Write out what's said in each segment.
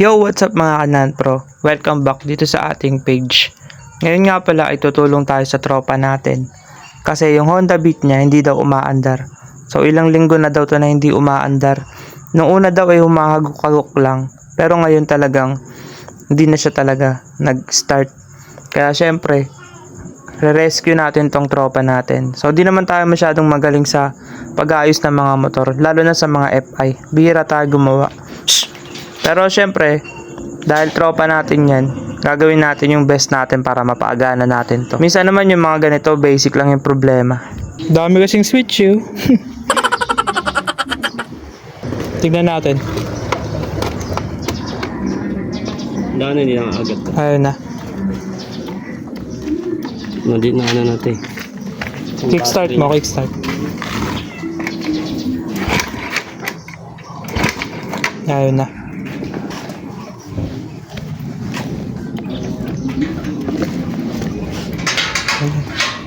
Yo, what's up mga kanan pro? Welcome back dito sa ating page. Ngayon nga pala ay tutulong tayo sa tropa natin. Kasi yung Honda Beat niya hindi daw umaandar. So ilang linggo na daw to na hindi umaandar. Nung una daw ay humahagok-hagok lang. Pero ngayon talagang hindi na siya talaga nag-start. Kaya syempre, re-rescue natin tong tropa natin. So di naman tayo masyadong magaling sa pag-aayos ng mga motor. Lalo na sa mga FI. Bihira tayo gumawa. Pero syempre, dahil tropa natin yan, gagawin natin yung best natin para mapaagana natin to. Minsan naman yung mga ganito, basic lang yung problema. Dami kasing switch you. Tignan natin. Daan hindi na agad. Ayun na. Hindi na ano natin. Kickstart mo, kickstart. Ayun na.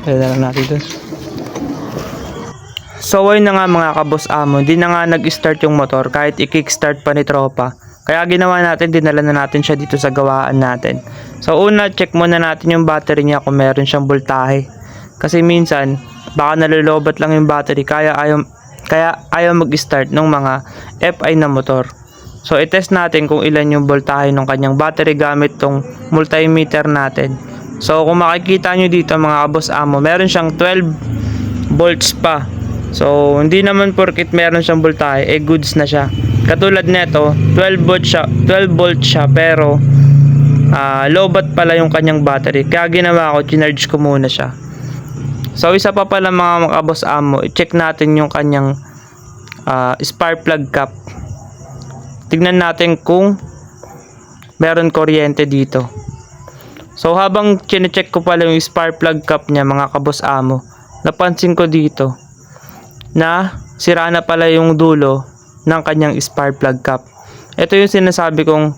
Ayun na natin dun. So ayun na nga mga kabos amo, hindi na nga nag-start yung motor kahit i-kickstart pa ni tropa. Kaya ginawa natin, dinala na natin siya dito sa gawaan natin. So una, check muna natin yung battery niya kung meron siyang voltahe. Kasi minsan, baka nalulobat lang yung battery kaya ayaw, kaya ayaw mag-start ng mga FI na motor. So i-test natin kung ilan yung voltahe ng kanyang battery gamit tong multimeter natin. So kung makikita nyo dito mga kabos amo, meron siyang 12 volts pa. So hindi naman porkit meron siyang voltahe, eh goods na siya. Katulad nito, 12 volt siya, 12 volt siya pero ah lowbat pala yung kanyang battery. Kaya ginawa ko, chinarge ko muna siya. So isa pa pala mga makabos amo, i-check natin yung kanyang ah, spark plug cap. Tignan natin kung meron kuryente dito. So habang chine-check ko pala yung spark plug cap niya mga kabos amo, napansin ko dito na sira na pala yung dulo ng kanyang spark plug cap. Ito yung sinasabi kong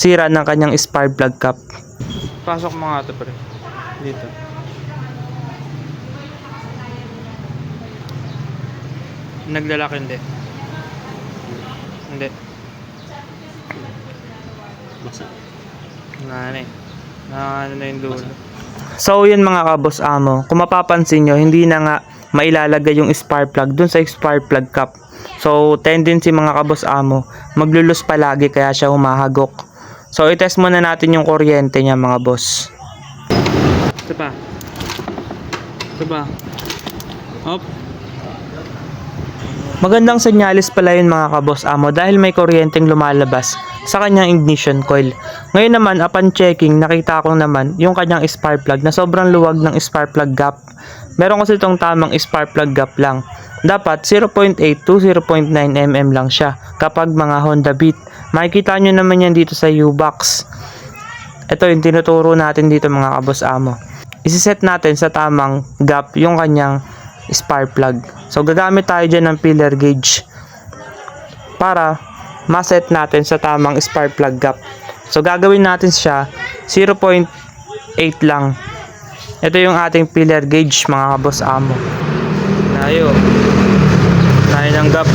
sira ng kanyang spark plug cap. Pasok mo nga ito pre. Dito. Naglalaki hindi. Hindi. Basa. Nga na eh. Na ano na yung dulo. So yun mga kabos amo, kung mapapansin nyo, hindi na nga mailalagay yung spark plug dun sa spark plug cap. So tendency mga kabos amo, maglulus palagi kaya siya humahagok. So i-test muna natin yung kuryente niya mga boss. Ito pa. Ito pa. Hop. Magandang senyalis pala yun mga kabos amo dahil may kuryenteng lumalabas sa kanyang ignition coil. Ngayon naman, upon checking, nakita ko naman yung kanyang spark plug na sobrang luwag ng spark plug gap. Meron kasi itong tamang spark plug gap lang. Dapat 0.8 to 0.9 mm lang siya kapag mga Honda Beat. Makikita nyo naman yan dito sa U-Box. Ito yung tinuturo natin dito mga kabos amo. Isiset natin sa tamang gap yung kanyang spark plug. So gagamit tayo dyan ng pillar gauge para maset natin sa tamang spark plug gap. So gagawin natin siya 0.8 lang. Ito yung ating pillar gauge mga kabos amo. Tayo. Tayo ng gap.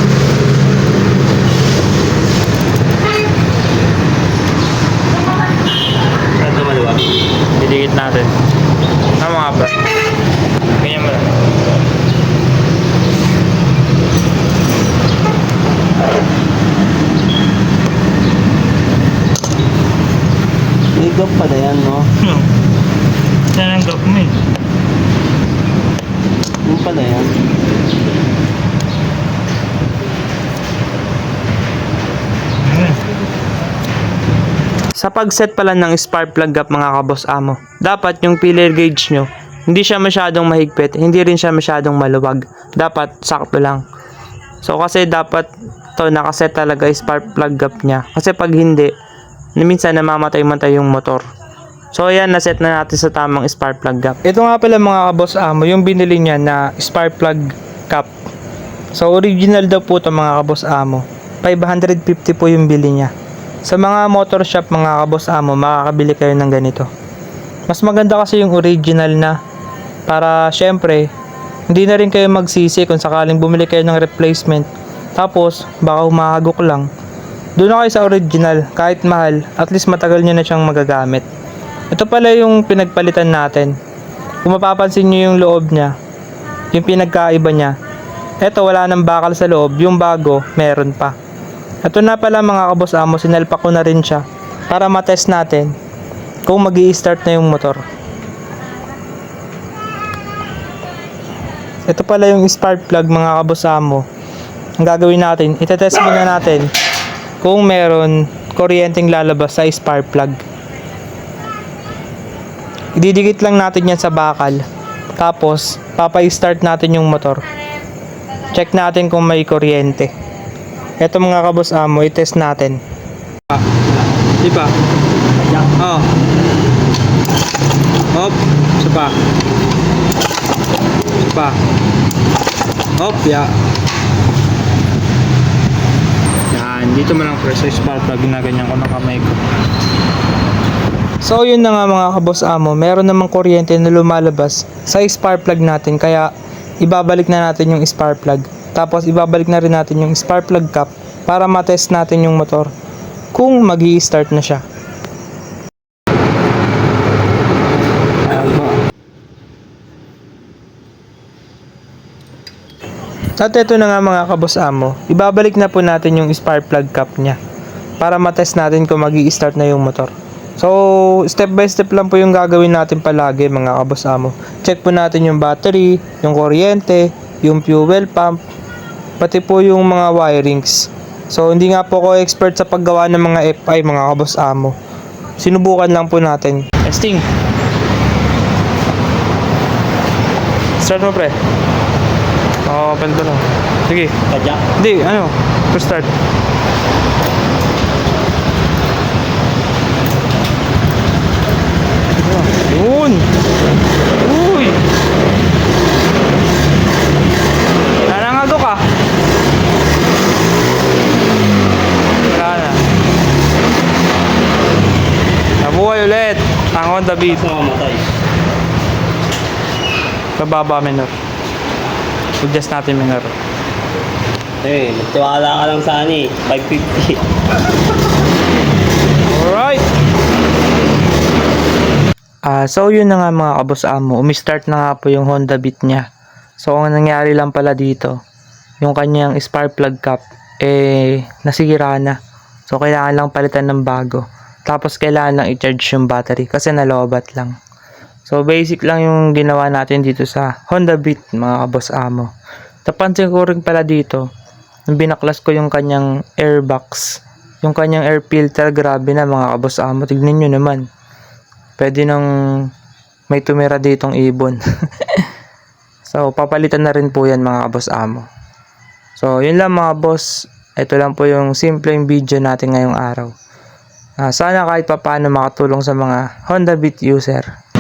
Saan ito maluwag? Didikit natin. Tama nga ba? Ganyan mo lang. May gap pa na yan, no? Yan ang gap mo eh. Yung pala yan. Sa pag-set pala ng spark plug gap mga kabos amo, dapat yung pillar gauge nyo, hindi siya masyadong mahigpit, hindi rin siya masyadong maluwag. Dapat sakto lang. So kasi dapat to nakaset talaga yung spark plug gap niya. Kasi pag hindi, na minsan namamatay-matay yung motor. So ayan, naset na natin sa tamang spark plug gap. Ito nga pala mga kabos amo, yung binili niya na spark plug cap. So original daw po to mga kabos amo. 550 po yung bili niya. Sa mga motor shop mga kabos amo, makakabili kayo ng ganito. Mas maganda kasi yung original na para syempre hindi na rin kayo magsisi kung sakaling bumili kayo ng replacement. Tapos baka humahagok lang. Doon na kayo sa original. Kahit mahal, at least matagal nyo na siyang magagamit. Ito pala yung pinagpalitan natin. Kung mapapansin nyo yung loob niya, yung pinagkaiba niya, eto wala nang bakal sa loob, yung bago, meron pa. Ito na pala mga kabos amo, sinalpa ko na rin siya para matest natin kung mag start na yung motor. Ito pala yung spark plug mga kabos amo. Ang gagawin natin, itetest muna natin kung meron kuryenteng lalabas sa spark plug. Ididikit lang natin yan sa bakal. Tapos, papay-start natin yung motor. Check natin kung may kuryente. Ito mga kabos amo, i-test natin. Di ba? Oh. Hop, isa pa. Isa. Hop, ya. Dito mo lang press sa spark plug, ginaganyan ko ng kamay ko. So yun na nga mga kabos amo, meron namang kuryente na lumalabas sa spark plug natin kaya ibabalik na natin yung spark plug. Tapos ibabalik na rin natin yung spark plug cap para matest natin yung motor kung mag start na siya. At ito na nga mga kabos amo, ibabalik na po natin yung spark plug cap niya para matest natin kung mag start na yung motor. So, step by step lang po yung gagawin natin palagi mga kabos amo. Check po natin yung battery, yung kuryente, yung fuel pump, pati po yung mga wirings. So, hindi nga po ako expert sa paggawa ng mga FI mga kabos amo. Sinubukan lang po natin. Testing. Start mo pre. Open ko lang. Sige. Padyak. Hindi, ano? To start. Yun! Uy! Nanangado ka? Wala na. Nabuhay ulit ang Honda Beat. Saan mamatay? Kababa minor. Adjust natin minor. Eh, magtiwala ka lang sa ani. 550. Alright! Ah, so yun na nga mga kabos amo, umi-start na nga po yung Honda Beat niya. So ang nangyari lang pala dito, yung kanyang spark plug cap eh nasira na. So kailangan lang palitan ng bago. Tapos kailangan lang i-charge yung battery kasi nalobat lang. So basic lang yung ginawa natin dito sa Honda Beat mga kabos amo. Napansin ko rin pala dito, nung binaklas ko yung kanyang airbox, yung kanyang air filter, grabe na mga kabos amo. Tignan nyo naman. Pwede nang may tumira ditong ibon. so, papalitan na rin po yan mga kabos amo. So, yun lang mga boss. Ito lang po yung simpleng video natin ngayong araw. Ah, sana kahit papaano makatulong sa mga Honda Beat user.